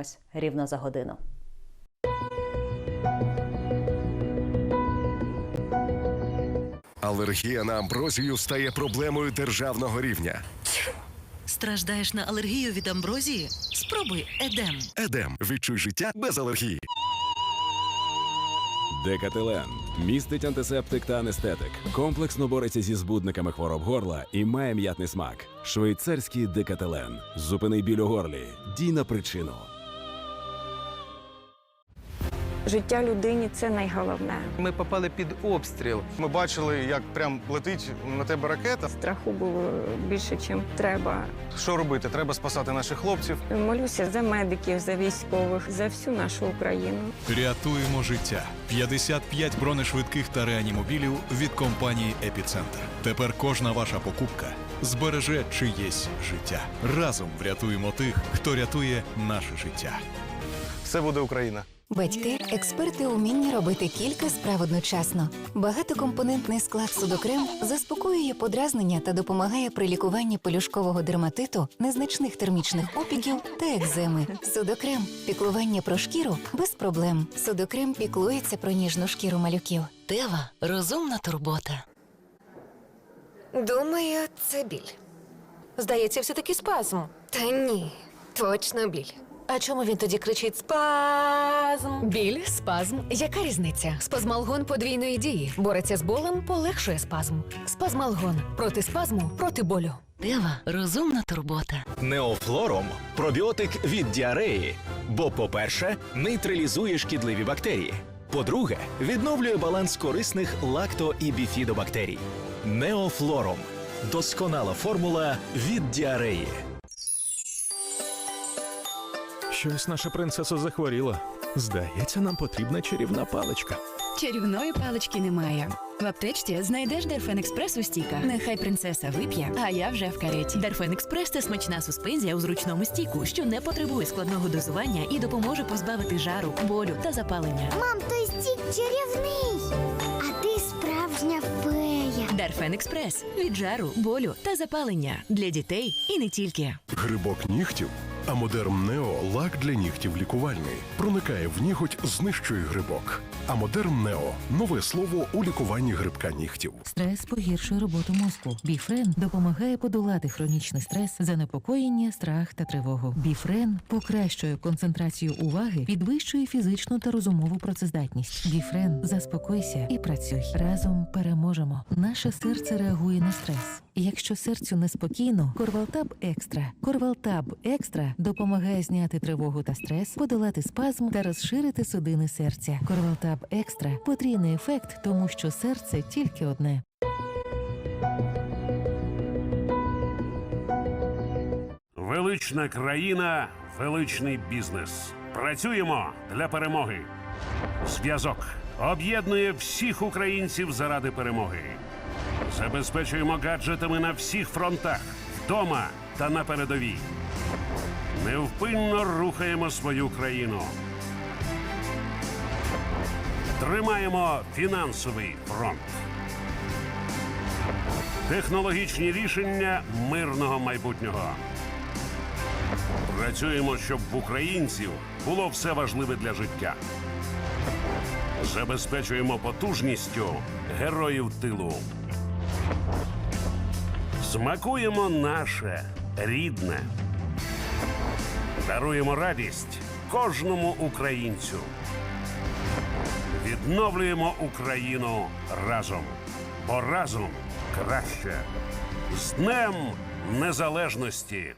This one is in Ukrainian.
Ось рівно за годину. Алергія на амброзію стає проблемою державного рівня. Страждаєш на алергію від амброзії? Спробуй Едем. Едем відчуй життя без алергії. Декателен містить антисептик та анестетик. Комплексно бореться зі збудниками хвороб горла і має м'ятний смак. Швейцарський декателен. Зупини біль у горлі. Дій на причину. Життя людині це найголовне. Ми попали під обстріл. Ми бачили, як прям летить на тебе ракета. Страху було більше, ніж треба. Що робити? Треба спасати наших хлопців. Молюся за медиків, за військових, за всю нашу Україну. Рятуємо життя. 55 бронешвидких та реанімобілів від компанії Епіцентр. Тепер кожна ваша покупка збереже чиєсь життя. Разом врятуємо тих, хто рятує наше життя. Все буде Україна. Батьки експерти у вмінні робити кілька справ одночасно. Багатокомпонентний склад судокрем заспокоює подразнення та допомагає при лікуванні пелюшкового дерматиту, незначних термічних опіків та екземи. Судокрем піклування про шкіру без проблем. Судокрем піклується про ніжну шкіру малюків. Тева розумна турбота. Думаю, це біль. Здається, все-таки спазм. Та ні, точно біль. А чому він тоді кричить спазм? Біль, спазм. Яка різниця? Спазмалгон подвійної дії. Бореться з болем, полегшує спазм. Спазмалгон проти спазму, проти болю. Тева розумна турбота. Неофлором пробіотик від діареї. Бо, по-перше, нейтралізує шкідливі бактерії. По-друге, відновлює баланс корисних лакто і біфідобактерій. Неофлором досконала формула від діареї. Щось наша принцеса захворіла. Здається, нам потрібна чарівна паличка. Чарівної палички немає. В аптечці знайдеш Дерфен Експрес у стіках. Нехай принцеса вип'є, а я вже в кареті. Дерфен Експрес це смачна суспензія у зручному стіку, що не потребує складного дозування і допоможе позбавити жару, болю та запалення. Мам, той стік чарівний. А ти справжня фея. Дерфен Експрес від жару, болю та запалення для дітей і не тільки. Грибок нігтів. Амодерм Нео лак для нігтів лікувальний. Проникає в ніготь, знищує грибок. Амодерм Нео нове слово у лікуванні грибка нігтів. Стрес погіршує роботу мозку. Біфрен допомагає подолати хронічний стрес, занепокоєння, страх та тривогу. Біфрен покращує концентрацію уваги, підвищує фізичну та розумову працездатність. Біфрен, заспокойся і працюй. Разом переможемо. Наше серце реагує на стрес. Якщо серцю неспокійно, Корвалтаб Екстра. Корвалтаб Екстра допомагає зняти тривогу та стрес, подолати спазм та розширити судини серця. Корвалтаб Екстра потрійний ефект, тому що серце тільки одне. Велична країна, величний бізнес. Працюємо для перемоги. Зв'язок об'єднує всіх українців заради перемоги. Забезпечуємо гаджетами на всіх фронтах, вдома та на передовій. Невпинно рухаємо свою країну. Тримаємо фінансовий фронт. Технологічні рішення мирного майбутнього. Працюємо, щоб в українців було все важливе для життя. Забезпечуємо потужністю героїв тилу. Смакуємо наше рідне. Даруємо радість кожному українцю. Відновлюємо Україну разом. Бо разом краще. З Днем Незалежності!